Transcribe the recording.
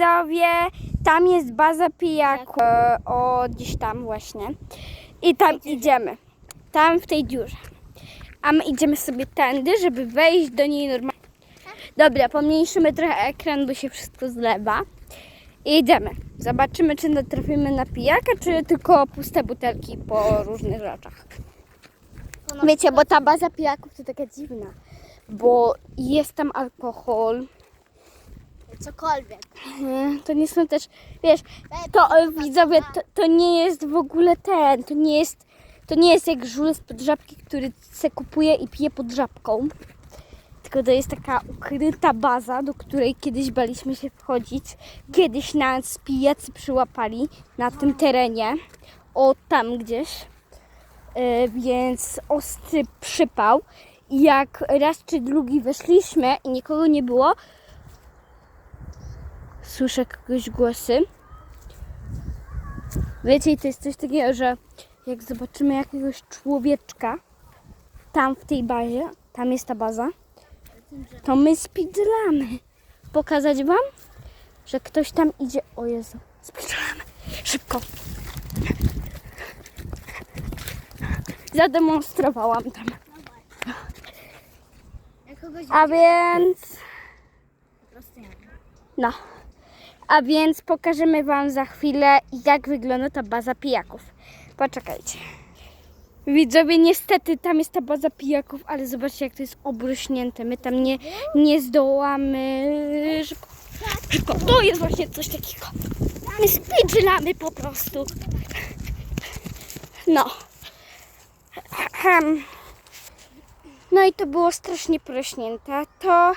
widzowie, tam jest baza pijaku. E, O, gdzieś tam właśnie. I tam idziemy. Tam w tej dziurze. A my idziemy sobie tędy, żeby wejść do niej normalnie. Dobra, pomniejszymy trochę ekran, bo się wszystko zlewa. I idziemy. Zobaczymy, czy natrafimy na pijaka, czy tylko puste butelki po różnych rzeczach. Wiecie, bo ta baza pijaków to taka dziwna, bo jest tam alkohol. Cokolwiek. To nie są też, wiesz, to e, widzowie, to, to nie jest w ogóle ten, to nie jest, to nie jest jak żul pod żabki, który se kupuje i pije pod żabką. Tylko to jest taka ukryta baza, do której kiedyś baliśmy się wchodzić. Kiedyś nas pijacy przyłapali na tym terenie, o tam gdzieś. E, więc ostry przypał. I jak raz czy drugi weszliśmy i nikogo nie było, słyszę kogoś głosy. Wiecie, to jest coś takiego, że jak zobaczymy jakiegoś człowieczka tam w tej bazie, tam jest ta baza, to my speedlamy. Pokazać wam, że ktoś tam idzie. O Jezu, speedlamy. Szybko. Zademonstrowałam tam. A więc... No. A więc pokażemy Wam za chwilę, jak wygląda ta baza pijaków. Poczekajcie. Widzowie, niestety tam jest ta baza pijaków, ale zobaczcie, jak to jest obrośnięte. My tam nie, nie zdołamy. Szybko. To jest właśnie coś takiego. My speedrunamy po prostu. No. No i to było strasznie porośnięte. To.